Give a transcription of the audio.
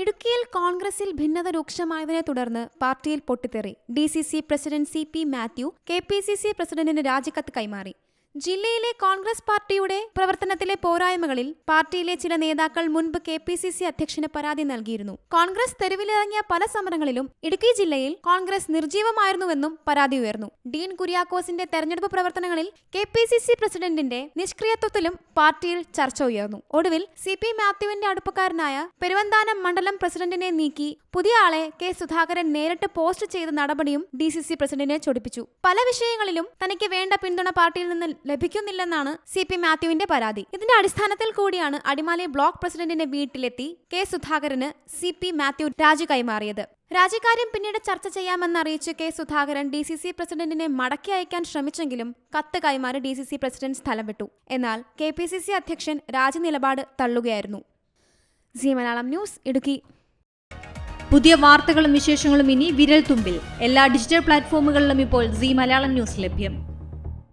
ഇടുക്കിയിൽ കോൺഗ്രസിൽ ഭിന്നത രൂക്ഷമായതിനെ തുടർന്ന് പാർട്ടിയിൽ പൊട്ടിത്തെറി. D C C president C P Mathew K P C C പ്രസിഡന്റിന് രാജിക്കത്ത് കൈമാറി. ജില്ലയിലെ കോൺഗ്രസ് പാർട്ടിയുടെ പ്രവർത്തനത്തിലെ പോരായ്മകളിൽ പാർട്ടിയിലെ ചില നേതാക്കൾ മുൻപ് കെ പി സി സി അധ്യക്ഷന് പരാതി നൽകിയിരുന്നു. കോൺഗ്രസ് തെരുവിലിറങ്ങിയ പല സമരങ്ങളിലും ഇടുക്കി ജില്ലയിൽ കോൺഗ്രസ് നിർജീവമായിരുന്നുവെന്നും പരാതി ഉയർന്നു. ഡീൻ കുര്യാക്കോസിന്റെ തെരഞ്ഞെടുപ്പ് പ്രവർത്തനങ്ങളിൽ കെ പി സി സി പ്രസിഡന്റിന്റെ നിഷ്ക്രിയത്വത്തിലും പാർട്ടിയിൽ ചർച്ച ഉയർന്നു. ഒടുവിൽ സി പി മാത്യുവിന്റെ അടുപ്പക്കാരനായ പെരുവന്താനം മണ്ഡലം പ്രസിഡന്റിനെ നീക്കി പുതിയ ആളെ കെ സുധാകരൻ നേരിട്ട് പോസ്റ്റ് ചെയ്ത നടപടിയും ഡി സി സി പ്രസിഡന്റിനെ ചൊടിപ്പിച്ചു. പല വിഷയങ്ങളിലും തനിക്ക് വേണ്ട പിന്തുണ പാർട്ടിയിൽ നിന്ന് ലഭിക്കുന്നില്ലെന്നാണ് സി പി മാത്യുവിന്റെ പരാതി. ഇതിന്റെ അടിസ്ഥാനത്തിൽ കൂടിയാണ് അടിമാലി ബ്ലോക്ക് പ്രസിഡന്റിന്റെ വീട്ടിലെത്തി കെ സുധാകരന് സി പി മാത്യു രാജി കൈമാറിയത്. രാജിക്കാര്യം പിന്നീട് ചർച്ച ചെയ്യാമെന്ന് അറിയിച്ച് K Sudhakaran D C C പ്രസിഡന്റിനെ മടക്കി അയക്കാൻ ശ്രമിച്ചെങ്കിലും കത്ത് കൈമാറി ഡി സി സി പ്രസിഡന്റ് സ്ഥലം വിട്ടു. എന്നാൽ കെ പി സി സി അധ്യക്ഷൻ രാജി നിലപാട് തള്ളുകയായിരുന്നു. C Malayalam news Idukki. പുതിയ വാർത്തകളും വിശേഷങ്ങളും ഇനി വിരൽ തുമ്പിൽ എല്ലാ ഡിജിറ്റൽ പ്ലാറ്റ്ഫോമുകളിലും ഇപ്പോൾ സി മലയാളം ന്യൂസ് ലഭ്യം.